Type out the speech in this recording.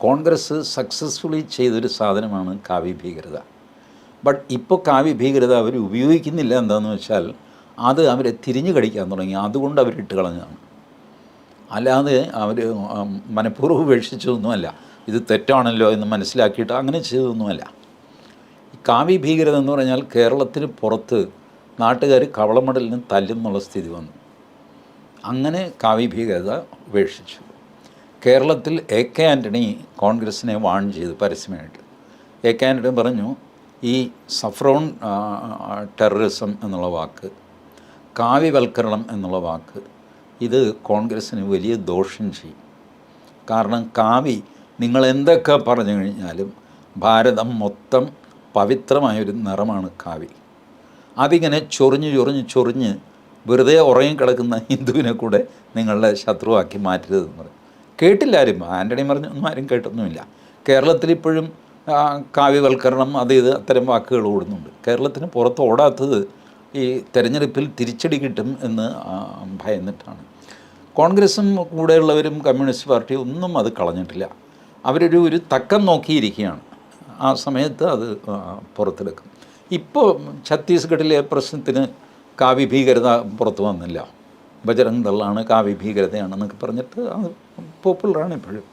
Congress successfully ചെയ്തൊരു സാധനമാണ് കാവ്യ ഭീകരത. ബട്ട് ഇപ്പോൾ കാവ്യ ഭീകരത അവർ ഉപയോഗിക്കുന്നില്ല എന്താണെന്ന് വെച്ചാൽ അത് അവരെ തിരിഞ്ഞു കടിക്കാൻ തുടങ്ങി. അതുകൊണ്ട് അവരിട്ട് കളഞ്ഞതാണ്. അല്ലാതെ അവർ മനഃപൂർവം ഉപേക്ഷിച്ചതൊന്നുമല്ല. ഇത് തെറ്റാണല്ലോ എന്ന് മനസ്സിലാക്കിയിട്ട് അങ്ങനെ ചെയ്തതൊന്നുമല്ല. ഈ കാവ്യ ഭീകരത എന്ന് പറഞ്ഞാൽ കേരളത്തിന് പുറത്ത് നാട്ടുകാർ കവളമടലിന് തല്ലുന്നുള്ള സ്ഥിതി വന്നു. അങ്ങനെ കാവ്യ ഭീകരത ഉപേക്ഷിച്ചു. കേരളത്തിൽ എ കെ ആന്റണി കോൺഗ്രസിനെ വാൺ ചെയ്തു പരസ്യമായിട്ട്. എ കെ ആന്റണി പറഞ്ഞു ഈ സഫ്രോൺ ടെററിസം എന്നുള്ള വാക്ക് കാവ്യവൽക്കരണം എന്നുള്ള വാക്ക് ഇത് കോൺഗ്രസ്സിന് വലിയ ദോഷം ചെയ്യും. കാരണം കാവി നിങ്ങൾ എന്തൊക്കെ പറഞ്ഞു കഴിഞ്ഞാലും ഭാരതം മൊത്തം പവിത്രമായൊരു നിറമാണ് കാവി അതിങ്ങനെ ചൊറിഞ്ഞ് ചൊറിഞ്ഞ് ചൊറിഞ്ഞ് വെറുതെ ഉറങ്ങിക്കിടക്കുന്ന ഹിന്ദുവിനെ കൂടെ നിങ്ങളുടെ ശത്രുവാക്കി മാറ്റരുതെന്ന് പറയും കേട്ടില്ല ആരും ആന്റണി പറഞ്ഞൊന്നും ആരും കേട്ടൊന്നുമില്ല. കേരളത്തിൽ ഇപ്പോഴും കാവ്യവൽക്കരണം അത് ഇത് അത്തരം വാക്കുകൾ ഓടുന്നുണ്ട്. കേരളത്തിന് പുറത്ത് ഓടാത്തത് ഈ തെരഞ്ഞെടുപ്പിൽ തിരിച്ചടി കിട്ടും എന്ന് ഭയന്നിട്ടാണ്. കോൺഗ്രസും കൂടെയുള്ളവരും കമ്മ്യൂണിസ്റ്റ് പാർട്ടി ഒന്നും അത് കളഞ്ഞിട്ടില്ല. അവരൊരു ഒരു തക്കം നോക്കിയിരിക്കുകയാണ്. ആ സമയത്ത് അത് പുറത്തെടുക്കും. ഇപ്പോൾ ഛത്തീസ്ഗഡിലെ പ്രശ്നത്തിന് കാവ്യ ഭീകരത പുറത്തു വന്നില്ല. ബജരംഗ് ദളാണ് കാവ്യ ഭീകരതയാണെന്നൊക്കെ പറഞ്ഞിട്ട് അത് പോപ്പുലറാണ് ഇപ്പോഴും